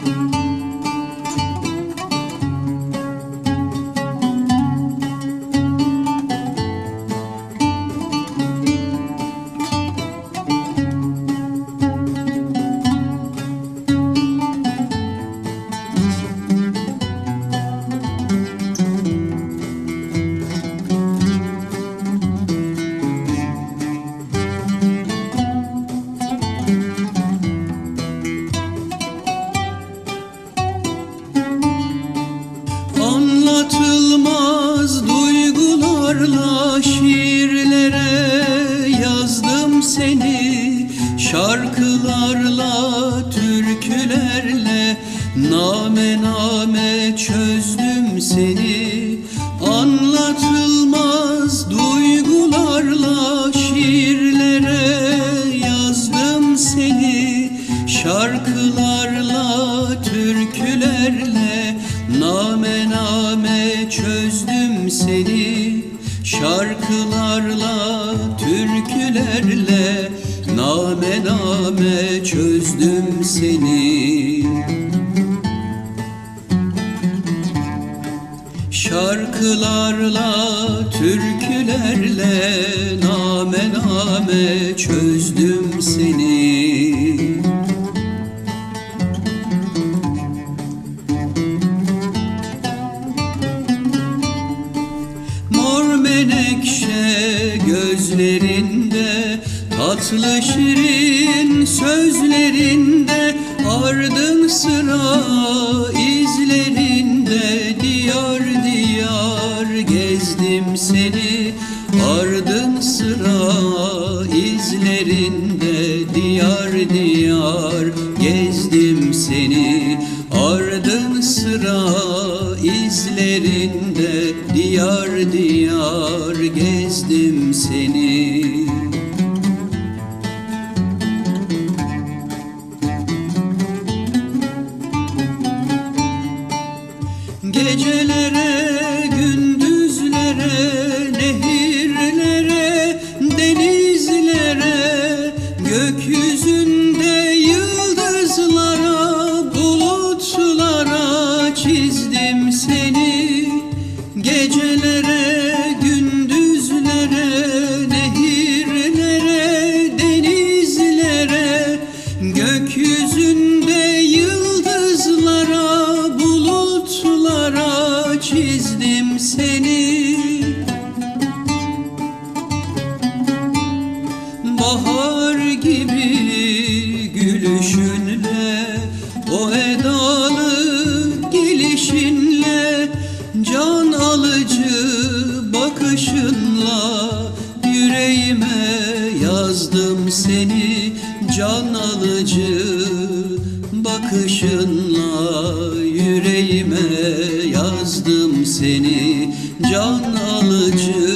Anlatılmaz duygularla şiirlere yazdım seni. Şarkılarla, türkülerle name name çözdüm seni. Anlatılmaz duygularla şiirlere yazdım seni. Şarkılarla, türkülerle Name name çözdüm seni Şarkılarla, türkülerle Name name çözdüm seni. Şarkılarla, türkülerle Name name çözdüm seni menekşe gözlerinde Tatlı şirin sözlerinde Ardın sıra izlerinde Diyar diyar gezdim seni. Ardın sıra izlerinde Diyar diyar gezdim seni. Ardın sıra izlerinde Diyar diyar gezdim seni Gecelere, gündüzlere, nehirlere, denizlere, gökyüzünde yıldızlara, bulutlara çizdim seni. Bahar gibi gülüşünle O edalı Yüreğime yazdım seni Can alıcı bakışınla Yüreğime yazdım seni Can alıcı